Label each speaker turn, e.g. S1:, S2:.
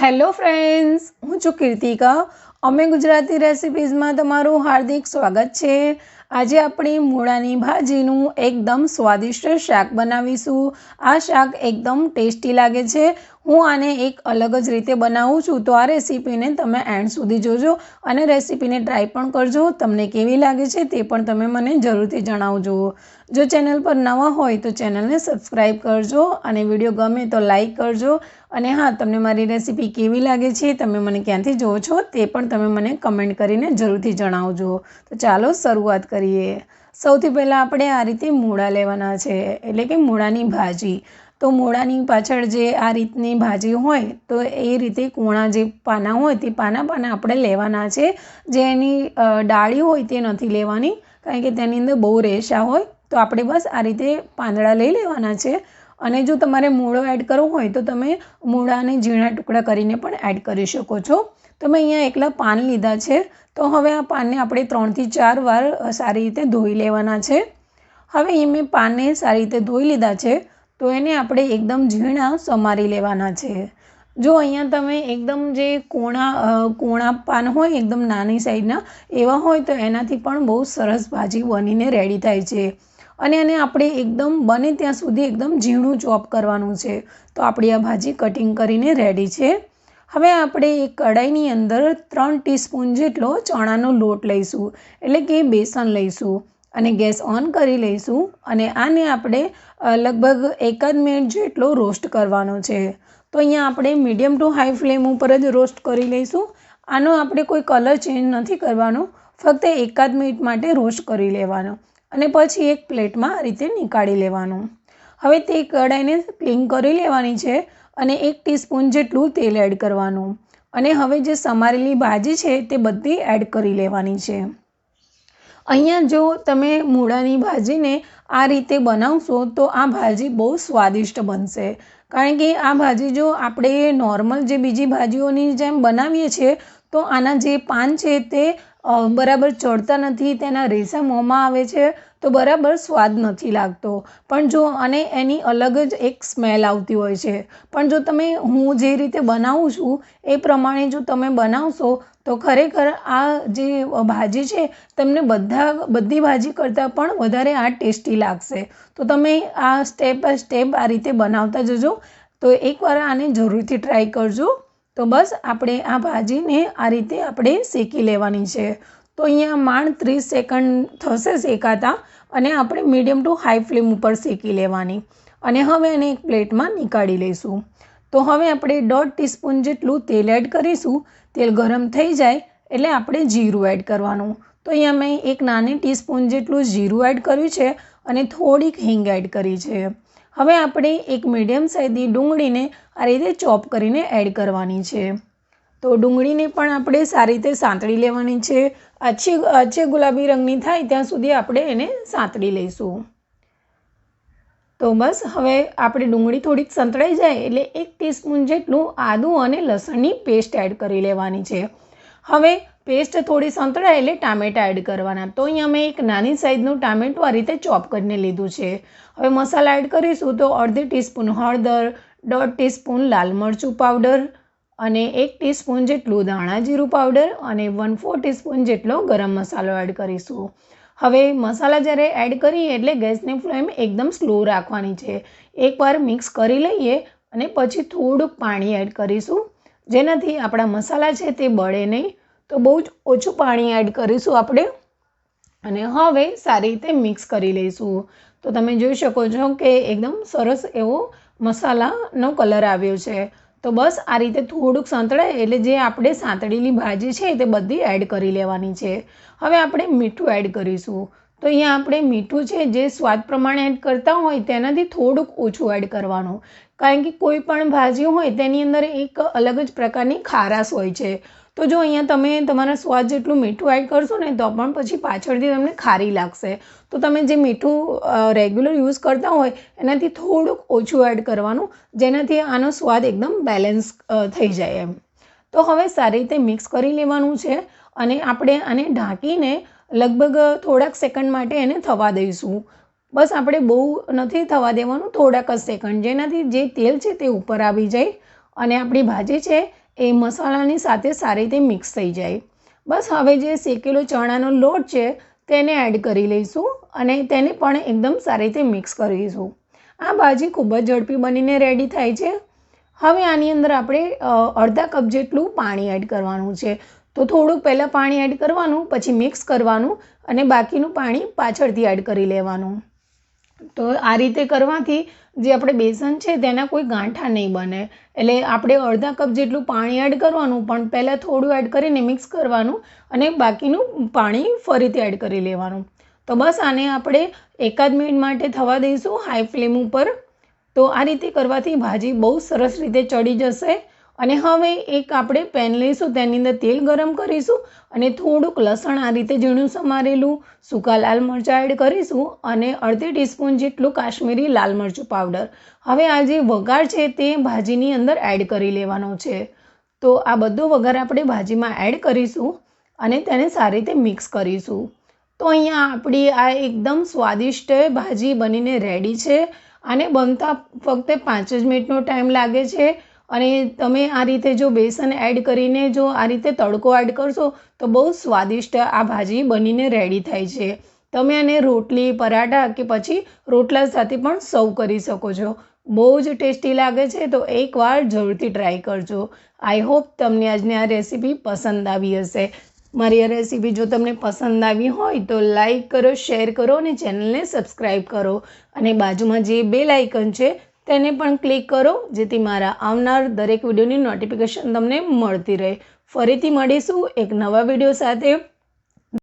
S1: Hello friends હું છું કીર્તિકા. અમે ગુજરાતી રેસિપીઝમાં તમારું હાર્દિક સ્વાગત છે. આજે આપણે મૂળાની ભાજીનું એકદમ સ્વાદિષ્ટ શાક બનાવીશું. આ શાક એકદમ ટેસ્ટી લાગે છે. હું આને એક અલગ જ રીતે બનાવું છું, તો આ રેસીપીને તમે એન્ડ સુધી જોજો અને રેસીપીને ટ્રાય પણ કરજો. તમને કેવી લાગે છે તે પણ તમે મને જરૂરથી જણાવજો. જો ચેનલ પર નવા હોય તો ચેનલને સબસ્ક્રાઈબ કરજો અને વીડિયો ગમે તો લાઈક કરજો. અને હા, તમને મારી રેસીપી કેવી લાગે છે, તમે મને ક્યાંથી જુઓ છો તે પણ તમે મને કમેન્ટ કરીને જરૂરથી જણાવજો. તો ચાલો શરૂઆત કરીએ. સૌથી પહેલાં આપણે આ રીતે મૂળા લેવાના છે, એટલે કે મૂળાની ભાજી. તો મૂળાની પાછળ જે આ રીતની ભાજી હોય, તો એ રીતે કૂણા જે પાના હોય તે પાના પાના આપણે લેવાના છે. જે એની ડાળી હોય તે નથી લેવાની, કારણ કે તેની અંદર બહુ રેશા હોય, તો આપણે બસ આ રીતે પાંદડા લઈ લેવાના છે. અને જો તમારે મૂળો એડ કરવો હોય, તો તમે મૂળાને ઝીણા ટુકડા કરીને પણ એડ કરી શકો છો. તો મેં અહીંયા એકલા પાન લીધા છે, તો હવે આ પાનને આપણે ત્રણથી ચાર વાર સારી રીતે ધોઈ લેવાના છે. હવે એ મેં પાનને સારી રીતે ધોઈ લીધા છે તો એને આપણે એકદમ ઝીણા સમારી લેવાના છે. જો અહીંયા તમે એકદમ જે કોણા કોણા પાન હોય, એકદમ નાની સાઈઝના, એવા હોય તો એનાથી પણ બહુ સરસ ભાજી બનીને રેડી થાય છે. અને એને આપણે એકદમ બને ત્યાં સુધી એકદમ ઝીણું ચોપ કરવાનું છે. તો આપણી આ ભાજી કટિંગ કરીને રેડી છે. હવે આપણે એક કઢાઈની અંદર ત્રણ ટીસ્પૂન જેટલો ચણાનો લોટ લઈશું. એટલે કે બેસન લઈશું. અને ગેસ ઓન કરી લઈશું અને આને આપણે લગભગ એકાદ મિનિટ જેટલો રોસ્ટ કરવાનો છે. તો અહીંયા આપણે મીડિયમ ટુ હાઈ ફ્લેમ ઉપર જ રોસ્ટ કરી લઈશું. આનો આપણે કોઈ કલર ચેન્જ નથી કરવાનો, ફક્ત એકાદ મિનિટ માટે રોસ્ટ કરી લેવાનો અને પછી એક પ્લેટમાં આ રીતે નીકાળી લેવાનું. હવે તે કઢાઈને ક્લીન કરી લેવાની છે અને એક ટીસ્પૂન જેટલું તેલ એડ કરવાનું. અને હવે જે સમારેલી ભાજી છે તે બધી એડ કરી લેવાની છે. અહીંયા જો તમે મૂળાની ભાજીને આ રીતે બનાવશો, તો આ ભાજી બહુ સ્વાદિષ્ટ બનશે. કારણ કે આ ભાજી જો આપણે નોર્મલ જે બીજી ભાજીઓની જેમ બનાવીએ છીએ, તો આના જે પાન છે તે બરાબર ચડતા નથી, તેના રેસા મોંમાં આવે છે, તો બરાબર સ્વાદ નથી લાગતો. પણ જો અને એની અલગ જ એક સ્મેલ આવતી હોય છે. પણ જો તમે હું જે રીતે બનાવું છું, એ પ્રમાણે જો તમે બનાવશો તો ખરેખર આ જે ભાજી છે, તમને બધા, બધી ભાજી કરતાં પણ વધારે આ ટેસ્ટી લાગશે. તો તમે આ સ્ટેપ બાય સ્ટેપ આ રીતે બનાવતા જજો. તો એકવાર આને જરૂરથી ટ્રાય કરજો. તો બસ આપણે આ ભાજીને આ રીતે આપણે શેકી લેવાની છે. તો અહીંયા માંડ ત્રીસ સેકન્ડ થશે શેકાતા અને આપણે મીડિયમ ટુ હાઈ ફ્લેમ ઉપર શેકી લેવાની. અને હવે એને એક પ્લેટમાં નીકાળી લઈશું. તો હવે આપણે દોઢ ટીસ્પૂન જેટલું તેલ એડ કરીશું. તેલ ગરમ થઈ જાય એટલે આપણે જીરું એડ કરવાનું. તો અહીંયા મેં એક નાની ટીસ્પૂન જેટલું જીરું એડ કર્યું છે અને થોડીક હિંગ એડ કરી છે. હવે આપણે એક મીડિયમ સાઇઝની ડુંગળીને આ રીતે ચોપ કરીને એડ કરવાની છે. તો ડુંગળીને પણ આપણે સારી રીતે સાંતળી લેવાની છે. આછી આછી ગુલાબી રંગની થાય ત્યાં સુધી આપણે એને સાંતળી લઈશું. તો બસ, હવે આપણે ડુંગળી થોડીક સંતળાઈ જાય એટલે એક ટીસ્પૂન જેટલું આદું અને લસણની પેસ્ટ એડ કરી લેવાની છે. હવે પેસ્ટ થોડી સંતળાય એટલે ટામેટાં એડ કરવાના. તો અહીંયા મેં એક નાની સાઇઝનું ટામેટું આ રીતે ચોપ કરીને લીધું છે. હવે મસાલા એડ કરીશું તો અડધી ટીસ્પૂન હળદર, દોઢ ટીસ્પૂન લાલ મરચું પાવડર અને એક ટીસ્પૂન જેટલું ધાણા જીરું પાવડર અને વન ફોર ટીસ્પૂન જેટલો ગરમ મસાલો એડ કરીશું. હવે મસાલા જ્યારે એડ કરીએ એટલે ગેસની ફ્લેમ એકદમ સ્લો રાખવાની છે. એકવાર મિક્સ કરી લઈએ અને પછી થોડુંક પાણી એડ કરીશું. જેનાથી આપણા મસાલા છે તે બળે નહીં. તો બહુ જ ઓછું પાણી એડ કરીશું આપણે. અને હવે સારી રીતે મિક્સ કરી લઈશું. તો તમે જોઈ શકો છો કે એકદમ સરસ એવો મસાલાનો કલર આવ્યો છે. તો બસ આ રીતે થોડુંક સાંતળાય એટલે જે આપણે સાંતળેલી ભાજી છે તે બધી એડ કરી લેવાની છે. હવે આપણે મીઠું એડ કરીશું. તો અહીંયા આપણે મીઠું છે જે સ્વાદ પ્રમાણે એડ કરતા હોય તેનાથી થોડુંક ઓછું એડ કરવાનું. કારણ કે કોઈ પણ ભાજી હોય તેની અંદર એક અલગ જ પ્રકારની ખારાશ હોય છે. તો જો અહીંયા તમે તમારા સ્વાદ જેટલું મીઠું એડ કરશો ને, તો પણ પછી પાછળથી તમને ખારી લાગશે. તો તમે જે મીઠું રેગ્યુલર યુઝ કરતા હોય, એનાથી થોડુંક ઓછું એડ કરવાનું, જેનાથી આનો સ્વાદ એકદમ બેલેન્સ થઈ જાય એમ. તો હવે સારી રીતે મિક્સ કરી લેવાનું છે અને આપણે આને ઢાંકીને લગભગ થોડાક સેકન્ડ માટે એને થવા દઈશું. બસ આપણે બહુ નથી થવા દેવાનું, થોડાક જ સેકન્ડ જેનાથી જે તેલ છે તે ઉપર આવી જાય અને આપણી ભાજી છે એ મસાલાની સાથે સારી રીતે મિક્સ થઈ જાય. બસ હવે જે શેકેલો ચણાનો લોટ છે, તેને એડ કરી લઈશું અને તેને પણ એકદમ સારી રીતે મિક્સ કરીશું આ ભાજી ખૂબ જ ઝડપી બનીને રેડી થાય છે. હવે આની અંદર આપણે અડધા કપ જેટલું પાણી એડ કરવાનું છે. તો થોડુંક પહેલાં પાણી એડ કરવાનું, પછી મિક્સ કરવાનું અને બાકીનું પાણી પાછળથી એડ કરી લેવાનું. તો આ રીતે કરવાથી જે આપણે બેસન છે તેના કોઈ ગાંઠા નહીં બને. એટલે આપણે અડધા કપ જેટલું પાણી એડ કરવાનું, પણ પહેલાં થોડું એડ કરીને મિક્સ કરવાનું અને બાકીનું પાણી ફરીથી એડ કરી લેવાનું. તો બસ આને આપણે એકાદ મિનિટ માટે થવા દઈશું હાઈ ફ્લેમ ઉપર. તો આ રીતે કરવાથી ભાજી બહુ સરસ રીતે ચડી જશે. અને હવે એક આપણે પેન લઈશું, તેની અંદર તેલ ગરમ કરીશું અને થોડુંક લસણ આ રીતે ઝીણું સમારેલું, સૂકા લાલ મરચાં એડ કરીશું અને અડધી ટીસ્પૂન જેટલું કાશ્મીરી લાલ મરચું પાવડર હવે આ જે વઘાર છે તે ભાજીની અંદર એડ કરી લેવાનો છે. તો આ બધો વઘાર આપણે ભાજીમાં એડ કરીશું અને તેને સારી રીતે મિક્સ કરીશું. તો અહીંયા આપણી આ એકદમ સ્વાદિષ્ટ ભાજી બનીને રેડી છે આને બનતા ફક્ત પાંચ જ મિનિટનો ટાઈમ લાગે છે. અને તમે આ રીતે જો બેસન એડ કરીને જો આ રીતે તડકો એડ કરશો, તો બહુ સ્વાદિષ્ટ આ ભાજી બનીને રેડી થાય છે. તમે આને રોટલી, પરાઠા કે પછી રોટલા સાથે પણ સર્વ કરી શકો છો. બહુ જ ટેસ્ટી લાગે છે, તો એકવાર જરૂરથી ટ્રાય કરજો. આઈ હોપ તમને આજની આ રેસીપી પસંદ આવી હશે. મારી આ રેસીપી જો તમને પસંદ આવી હોય, તો લાઈક કરો શેર કરો અને ચેનલને સબસ્ક્રાઈબ કરો. અને બાજુમાં જે બે લાઇકન છે તેને પણ ક્લિક કરો, જેથી મારા આવનાર દરેક વિડીયોની નોટિફિકેશન તમને મળતી રહે. ફરીથી મળીશું એક નવા વીડિયો સાથે.